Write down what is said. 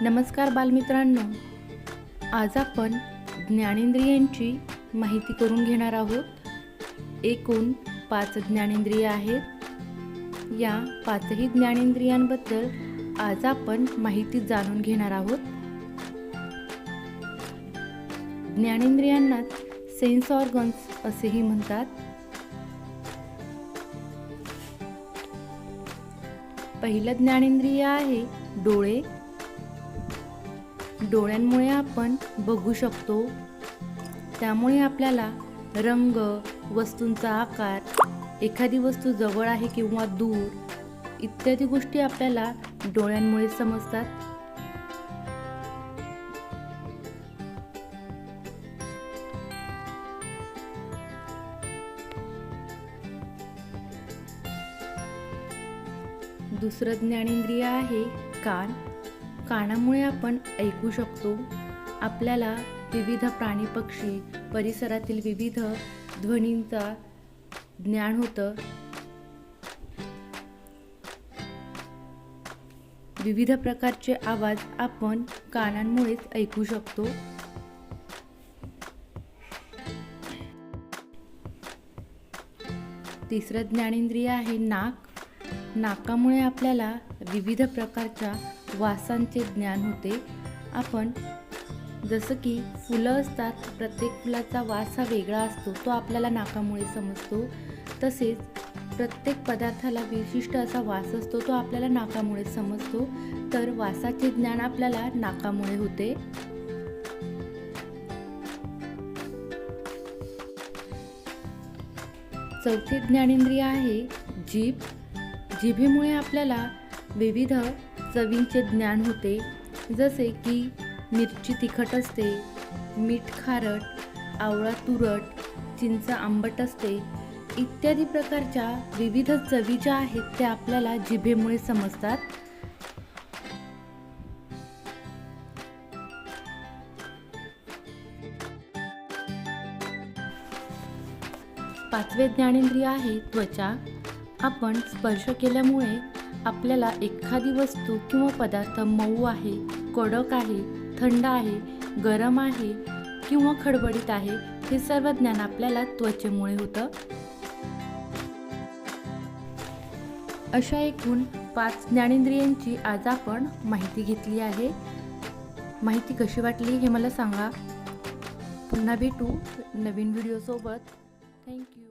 नमस्कार बालमित्रांनो. आज आपण ज्ञानेंद्रियांची माहिती करून घेणार आहोत. एकूण पाच ज्ञानेंद्रिय आहेत. या पाचही ज्ञानेंद्रियांबद्दल आज आपण माहिती जाणून घेणार आहोत. ज्ञानेंद्रियांना सेन्स ऑर्गन्स असेही म्हणतात. पहिलं ज्ञानेंद्रिय आहे डोळे. डोळ्यांमुळे आपण बघू शकतो. त्यामुळे आपल्याला रंग वस्तूंचा आकार एखादी वस्तू जवळ आहे किंवा दूर इत्यादी गोष्टी आपल्याला डोळ्यांमुळे समजतात. दुसरं ज्ञानेंद्रिय आहे कान. कानामुळे आपण ऐकू शकतो. आपल्याला विविध प्राणी पक्षी परिसरातील विविध ध्वनींचा ज्ञान होतं. विविध प्रकारचे आवाज आपण कानांमुळेच ऐकू शकतो. तिसरं ज्ञानेंद्रिय आहे नाक. नाकामुळे आपल्याला विविध प्रकारच्या वासांचे ज्ञान होते. आपण जसं की फुलं असतात प्रत्येक फुलाचा वास हा वेगळा असतो तो आपल्याला नाकामुळे समजतो. तसेच प्रत्येक पदार्थाला विशिष्ट असा वास असतो तो आपल्याला नाकामुळे समजतो. तर वासाचे ज्ञान आपल्याला नाकामुळे होते. चौथे ज्ञानेंद्रिय आहे जीभ. जिभेमुळे आपल्याला विविध चवींचे ज्ञान होते. जसे की मिरची तिखट असते मीठ खारट आवळा तुरट चिंच आंबट असते. इत्यादी प्रकारच्या विविध चवी ज्या आहेत त्या आपल्याला जिभेमुळे समजतात. पाचवे ज्ञानेंद्रिय आहे त्वचा. आपण स्पर्श केल्यामुळे आपल्याला एखादी वस्तू किंवा पदार्थ मऊ आहे कडक आहे थंड आहे गरम आहे किंवा खडबडीत आहे हे सर्व ज्ञान आपल्याला त्वचेमुळे होतं. अशा एकूण पाच ज्ञानेंद्रियांची आज आपण माहिती घेतली आहे. माहिती कशी वाटली हे मला सांगा. पुन्हा भेटू नवीन व्हिडिओसोबत थँक्यू